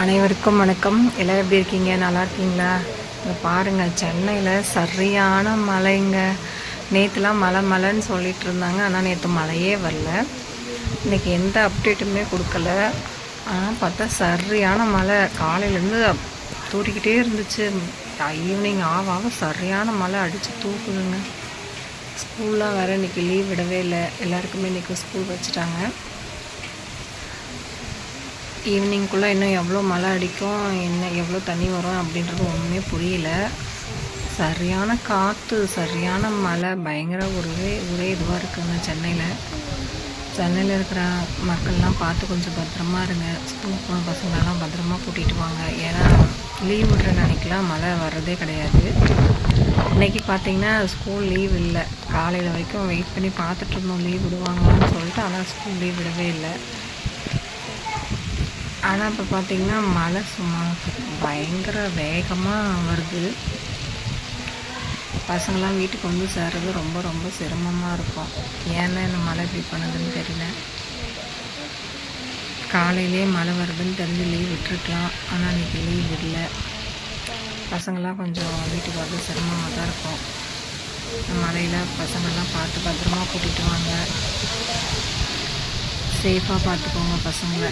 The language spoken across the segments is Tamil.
அனைவருக்கும் வணக்கம். எல்லாம் எப்படி இருக்கீங்க? நல்லா இருக்கீங்களா? இங்கே பாருங்கள் சென்னையில் சரியான மழைங்க. நேற்றுலாம் மழை மழைன்னு சொல்லிட்டு இருந்தாங்க. ஆனால் நேற்று மழையே வரல. இன்றைக்கி எந்த அப்டேட்டுமே கொடுக்கல. ஆனால் பார்த்தா சரியான மழை. காலையிலேருந்து தூரிக்கிட்டே இருந்துச்சு. ஈவினிங் ஆக ஆக சரியான மழை அடித்து தூக்குதுங்க. ஸ்கூல்லாம் வேறு இன்றைக்கி லீவ் விடவே இல்லை. எல்லாருக்குமே இன்றைக்கி ஸ்கூல் வச்சுட்டாங்க. ஈவினிங்குள்ளே இன்னும் எவ்வளோ மழை அடிக்கும் என்ன எவ்வளோ தண்ணி வரும் அப்படின்றது ஒன்றுமே புரியல. சரியான காற்று சரியான மழை பயங்கர ஒரே ஒரே இதுவாக இருக்குங்க சென்னையில். சென்னையில் இருக்கிற மக்கள்லாம் பார்த்து கொஞ்சம் பத்திரமா இருங்க. ஸ்கூல் போன பசங்களெல்லாம் பத்திரமா கூட்டிகிட்டு வாங்க. ஏன்னா லீவ் விடுற அன்னைக்கெலாம் மழை வர்றதே கிடையாது. இன்னைக்கு பார்த்தீங்கன்னா ஸ்கூல் லீவ் இல்லை. காலையில் வரைக்கும் வெயிட் பண்ணி பார்த்துட்ருந்தோம் லீவ் விடுவாங்களான்னு சொல்லிட்டு ஆனால் ஸ்கூல் லீவ் விடவே இல்லை. ஆனால் இப்போ பார்த்தீங்கன்னா மழை சும்மா பயங்கர வேகமாக வருது. பசங்களாம் வீட்டுக்கு வந்து சேர்றது ரொம்ப ரொம்ப சிரமமாக இருக்கும். ஏன்னா இந்த மழை இப்படி பண்ணுதுன்னு தெரியல. காலையிலே மழை வருதுன்னு தெரிஞ்சு லீவ் விட்டுருக்கலாம். ஆனால் இன்றைக்கி லீவ் விடல. பசங்களாம் கொஞ்சம் வீட்டுக்கு வரது சிரமமாக தான் இருக்கும். மழையில் பசங்கள்லாம் பார்த்து பத்திரமா கூட்டிகிட்டு வாங்க சேஃபாக பார்த்துக்கோங்க பசங்களை.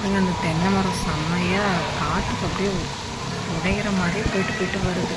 நீங்கள் அந்த தென்னை மரம் செம்மையாக காற்றுக்கு அப்படியே உடையிற மாதிரி போயிட்டு போயிட்டு வருது.